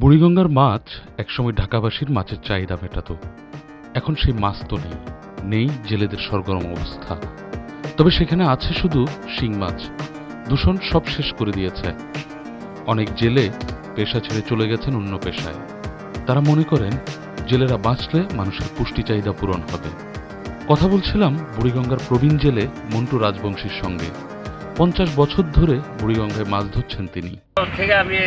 বুড়িগঙ্গার মাছ একসময় ঢাকাবাসীর মাছের চাহিদা মেটাতো। এখন সেই মাছ তো নেই নেই জেলেদের সরগরম অবস্থা। তবে সেখানে আছে শুধু শিং মাছ, দূষণ সব শেষ করে দিয়েছে। অনেক জেলে পেশা ছেড়ে চলে গেছেন অন্য পেশায়। তারা মনে করেন, জেলেরা বাঁচলে মানুষের পুষ্টি চাহিদা পূরণ হবে। কথা বলছিলাম বুড়িগঙ্গার প্রবীণ জেলে মন্টু রাজবংশীর সঙ্গে। পঞ্চাশ বছর ধরে বুড়িগঙ্গায় মাছ ধরছেন তিনি। থেকে আমি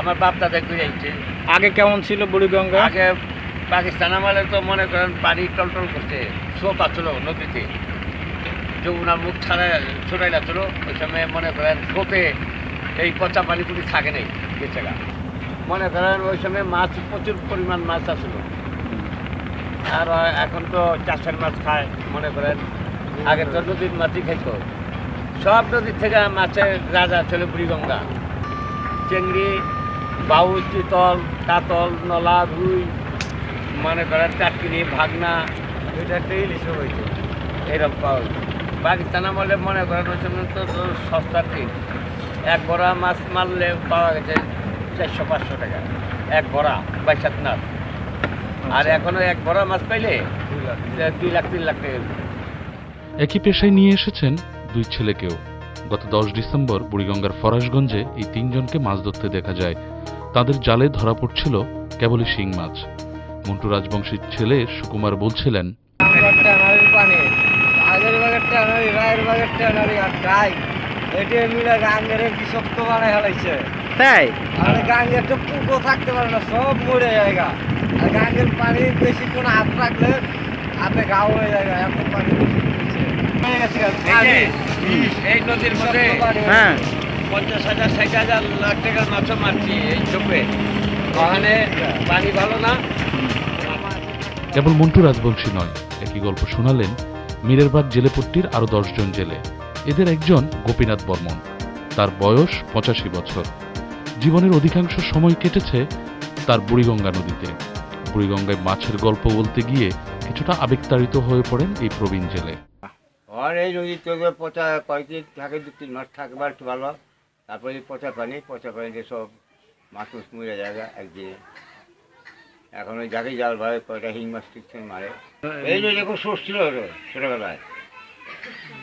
আমার বাপ দাদা ঘুরে আইছে আগে কেমন ছিল বুড়িগঙ্গা আগে পাকিস্তান আমলে তো মনে করেন পানি টলটল করতে স্রোত আসছিল নদীতে। যমুনার মুখ ছাড়া ছড়াই লাগছিল ওই সময় মনে করেন স্রোতে এই পচা পানি পুরি থাকে নেই গেছে মনে করেন ওই সময় মাছ প্রচুর পরিমাণ মাছ আসছিল। আর এখন তো চাষের মাছ খায় মনে করেন। আগে তো নদীর মাছই খাইতো। সব নদীর থেকে মাছের রাজা ছিল বুড়িগঙ্গা চিংড়ি বাউ চিতল কাতল নলা রুই মনে করেন চাটকিনি ভাগনা এটা একটা ইলিশও হইতো। এরকম পাওয়া। পাকিস্তান আমলে মনে করেন তো তো সস্তার দিন। এক বড়া মাছ মারলে পাওয়া গেছে চারশো পাঁচশো টাকা। এক বড়া বাইশাত নাথ আর এখনও এক বড়া মাছ পাইলে দুই লাখ তিন লাখ টাকা। একই পেশায় নিয়ে এসেছেন দুই ছেলেকেও। গত দশ ডিসেম্বর বুড়িগঙ্গার ফরাসগঞ্জে এই তিনজনকে মাছ ধরতে দেখা যায়। তাদের জালে ধরা পড়ছিল কেবলই শিং মাছ। মন্টু রাজবংশীর ছেলে সুকুমার বলছিলেন তাই আর গাঙ্গের তো পুকো থাকতে পারে না সব মরে জায়গা আর গাঙ্গের পানি বেশি কোনো হাত রাখলে হাতে গাও হয়ে যায় এত পানি এই নদীর মধ্যে শক্ত পানি হয়ে। পঞ্চাশ হাজার ষাট হাজার লাখ টাকার মাছও মারছি এই চোপে। ওখানে পানি ভালো না। কেবল মন্টু রাজবংশী নয় একই গল্প শোনালেন মীরেরবাগ জেলেপট্টির আরও দশজন জেলে। এদের একজন গোপীনাথ বর্মন। তার বয়স পঁচাশি বছর। জীবনের অধিকাংশ সময় কেটেছে তার বুড়িগঙ্গা নদীতে। বুড়িগঙ্গায় মাছের গল্প বলতে গিয়ে কিছুটা আবেগতাড়িত হয়ে পড়েন এই প্রবীণ জেলে। আর এই নদীর তো পচা কয়েকদিন থাকে দু তিন মাস থাকবার একটু ভালো তারপরে পচা পানি, পচা পানিতে সব মাছ উস মরে জায়গা একদিনে এখন ওই জাগে জাল ভাই কয়টা হিং মাছ টিকছেন মারে। এই নদী খুব সোর্স ছিল ছোটোবেলায়।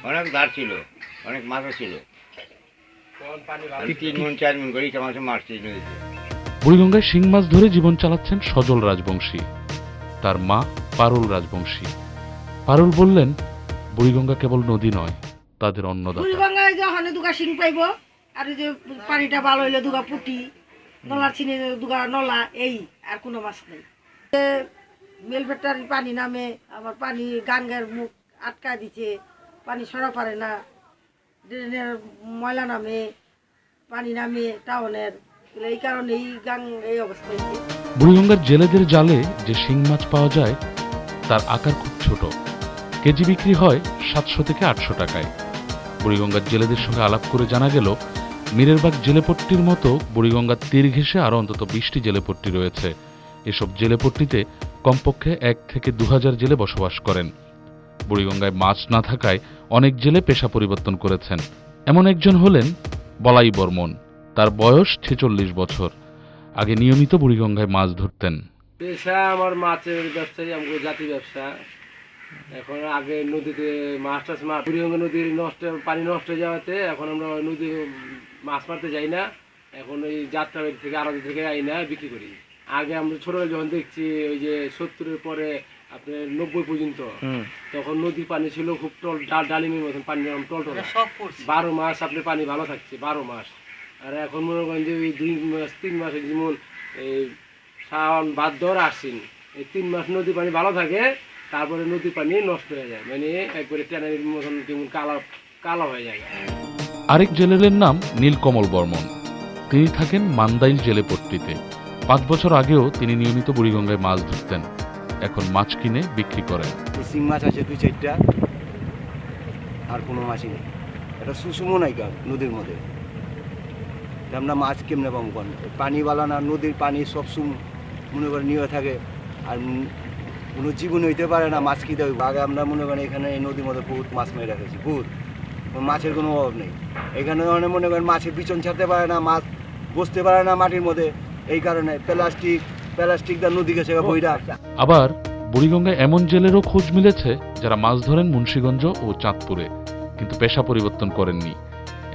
অনেক দাঁড় ছিল, অনেক মাছও ছিল। তিন মন, চার মন করে ইটা মাছ মারছি নদীতে। বুড়িগঙ্গায় শিং মাছ ধরে জীবন চালাচ্ছেন সজল রাজবংশী। তার মা পারুল রাজবংশী। পারুল বললেন বুড়িগঙ্গা কেবল নদী নয় তাদের অন্নদাতা। বুড়িগঙ্গায় যখন দুগা শিং পাইব আর যে পানিটা ভালো হইলে দুগা পুটি নলার চিনি দুগা নলা এই আর কোনো মাছ নেই। মেলভেটার পানি নামে আমার পানি গাঙ্গের মুখ আটকা দিছে পানি সরা পারে না। ড্রেনের ময়লা নামে পানি নামে টাউনের। এই কারণে এই গাং এই অবস্থা বুড়িগঙ্গার জেলেদের জালে যে শিং মাছ পাওয়া যায় তার আকার খুব ছোট। কেজি বিক্রি হয় সাতশো থেকে আটশো টাকায়। বুড়িগঙ্গার জেলেদের সঙ্গে আলাপ করে জানা গেল, মীরেরবাগ জেলেপট্টির মতো বুড়িগঙ্গার তীর ঘেঁষে আরও অন্তত বিশটি জেলেপট্টি রয়েছে। এসব জেলেপট্টিতে কমপক্ষে এক থেকে দু হাজার জেলে বসবাস করেন। বুড়িগঙ্গায় মাছ না থাকায় অনেক জেলে পেশা পরিবর্তন করেছেন। এমন একজন হলেন বলাই বর্মন। তার বয়স ছেচল্লিশ বছর। আগে নিয়মিত বুড়িগঙ্গায় মাছ ধরতেন। পেশা আমার মাছের ব্যবসায়ী আমাকে জাতি ব্যবসা। এখন আগে নদীতে মাছ টাছ মাছ বুড়িগঙ্গা নদীর নষ্ট পানি নষ্ট হয়ে যাওয়াতে এখন আমরা নদী মাছ মারতে যাই না। এখন ওই যাত্রা বাড়ি থেকে আড়াদি থেকে আই না বিক্রি করি। আগে আমরা ছোটবেলা যখন দেখছি ওই যে সত্তরের পরে আপনার নব্বই পর্যন্ত তখন নদীর পানি ছিল খুব টল ডাল ডালিমের মতন পানি টল টল। বারো মাস আপনার পানি ভালো থাকছে বারো মাস। আর এখন মনে করেন যে ওই দুই মাস তিন মাসে যেমন এই শ্রাবণ ভাদ্র আশ্বিন এই তিন মাস নদীর পানি ভালো থাকে তারপরে নদী পানি নষ্ট হয়ে যায়। মানে একবারে ট্যানারির মতন যেমন কালো কালো হয়ে যায়। আরেক জেলেদের নাম নীলকমল বর্মন। তিনি থাকেন মান্দাইল জেলেপট্টিতে পাঁচ বছর আগেও তিনি নিয়মিত বুড়িগঙ্গায় মাছ ধরতেন। এখন মাছ কিনে বিক্রি করেন। শিং মাছ আছে দুই চারটা। আর কোনো মাছই নেই। এটা সুষুমও নাই নদীর মধ্যে। আমরা মাছ কেমনে পাবো পানিওয়ালা না নদীর পানি সব সুম মনে করে নিয়ে থাকে। আর কোনো জীবন হইতে পারে না, মাছ খেতে হইব। আগে আমরা মনে করেন এখানে এই নদীর মধ্যে বহুত মাছ মেরে রেখেছি, বহুত। মাছের কোনো অভাব নেই। এখানে অনেক মনে করেন মাছের বিচন ছাড়তে পারে না, মাছ বসতে পারে না মাটির মধ্যে। এই কারণে প্লাস্টিক প্লাস্টিক দা নদী গেছে বইরা আবার বুড়িগঙ্গায় এমন জেলেরও খোঁজ মিলেছে যারা মাছ ধরেন মুন্সীগঞ্জ ও চাঁদপুরে, কিন্তু পেশা পরিবর্তন করেননি।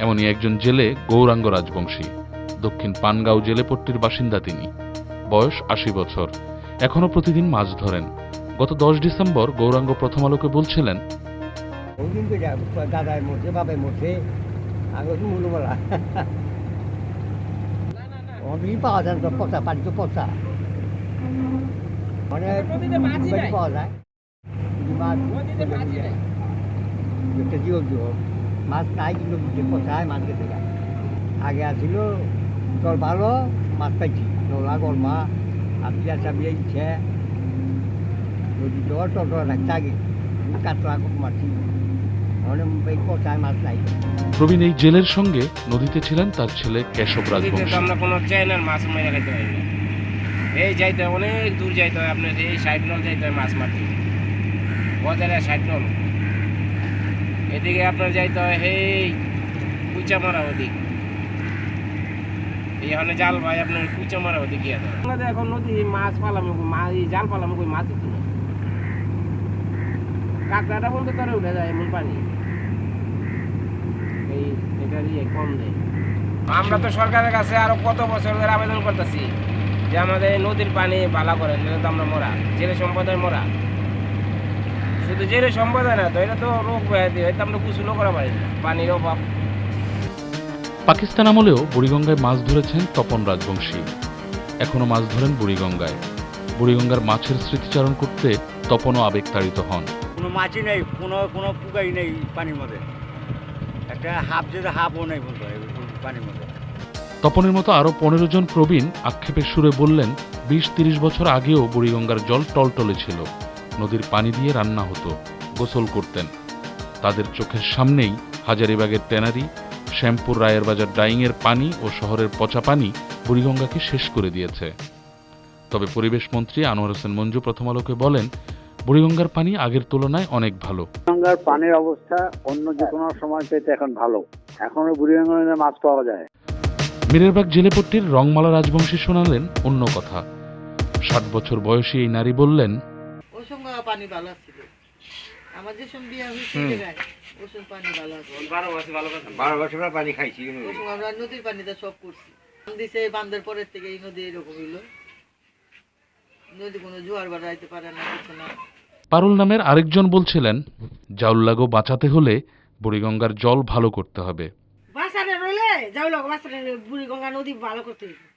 এমনই একজন জেলে গৌরাঙ্গ রাজবংশী, দক্ষিণ পানগাঁও জেলেপট্টির বাসিন্দা তিনি। বয়স আশি বছর এখনও প্রতিদিন মাছ ধরেন। গত দশ ডিসেম্বর গৌরাঙ্গ প্রথম আলোকে বলছিলেন ওদিন তো দাদায় মরছে বাবাই মরছে আগে মূল্যবেলা পাওয়া যায় পচা পানি তো পচা মানে বাড়ি পাওয়া যায়। মাছ একটা জীবন জীবন মাছ নাই কিন্তু পচায় মাছ খেতে যায়। আগে আসছিল তোর ভালো মাছ পাইছি। নোলা গরমা আর পিঁয়াজ চাপিয়ে দিচ্ছে টটো রাখতে আগে কাতলা মারছি অনেক এই পচায় মাছ নাই প্রবীণ এই জেলের সঙ্গে নদীতে ছিলেন তার ছেলে কেশব রাজবংশী। আমরা কোনো চাইনার মাছ মেরে খাইতে পারি না। এই যাইতে হয় অনেক দূর যাইতে হয় আপনার এই সাইড নল যাইতে হয় মাছ মারতে। বাজারে সাইড নল। এদিকে আপনার যাইতে হয় এই কুচা মারা ওদিক এইখানে জাল ভাই আপনার কুচা মারা ওদিক গিয়ে এখন নদী মাছ পালাম মাছ এই জাল পালাম কই মাছ উঠে না কাঁকড়াটা বলতে তারা উঠে যায় এমন পানি। এই এটার ইয়ে কম দেয় আমরা তো সরকারের কাছে আরও কত বছর ধরে আবেদন করতেছি যে আমাদের নদীর পানি বালা করেন এটা তো আমরা মরা জেলে সম্প্রদায় মরা। শুধু জেলে সম্প্রদায় না তো এটা তো রোগ ব্যাধি হয়তো আমরা কুচুলো করা পারি না পানির অভাব। পাকিস্তান আমলেও বুড়িগঙ্গায় মাছ ধরেছেন তপন রাজবংশী। এখনও মাছ ধরেন বুড়িগঙ্গায়। বুড়িগঙ্গার মাছের স্মৃতিচারণ করতে তপনও আবেগতাড়িত হন। কোনো মাছই নেই, কোনো কোনো পুকাই নেই পানির মধ্যে। একটা হাফ যেটা হাফও নেই হয় পানির মধ্যে। তপনের মতো আরও পনেরো জন প্রবীণ আক্ষেপের সুরে বললেন, বিশ তিরিশ বছর আগেও বুড়িগঙ্গার জল টলটলে ছিল। নদীর পানি দিয়ে রান্না হতো, গোসল করতেন। তাদের চোখের সামনেই হাজারিবাগের ট্যানারি, শ্যামপুর রায়ের বাজার ডাইংয়ের পানি ও শহরের পচা পানি বুড়িগঙ্গাকে শেষ করে দিয়েছে। তবে পরিবেশ মন্ত্রী আনোয়ার হোসেন মঞ্জু প্রথম আলোকে বলেন বুড়িগঙ্গার পানি আগের তুলনায় অনেক ভালো। গঙ্গার পানির অবস্থা অন্য যে কোনো সময় পেতে এখন ভালো। এখনও বুড়িগঙ্গা মাছ পাওয়া যায়। মিরেরবাগ জেলেপট্টির রংমালা রাজবংশী শোনালেন অন্য কথা। ষাট বছর বয়সী এই নারী বললেন ওই পানি ভালো ছিল আমার যে সঙ্গে বিয়ে হয়েছে জায়গায় ওই সঙ্গে পানি ভালো আছে। বারো বছর ভালো বারো বছর পানি খাইছি। ওই সঙ্গে আমরা নদীর পানিতে সব করছি। দিছে বান্ধের পরের থেকে এই নদী এরকম হইল। নদী কোনো জোয়ার বাড়াইতে পারে না কিছু না পারুল নামের আরেকজন বলছিলেন জাউল্লাগো বাঁচাতে হলে বুড়িগঙ্গার জল ভালো করতে হবে বাঁচাতে রইলে জাউল্লাগো বাঁচাতে বুড়িগঙ্গা বুড়ি গঙ্গা নদী ভালো করতে।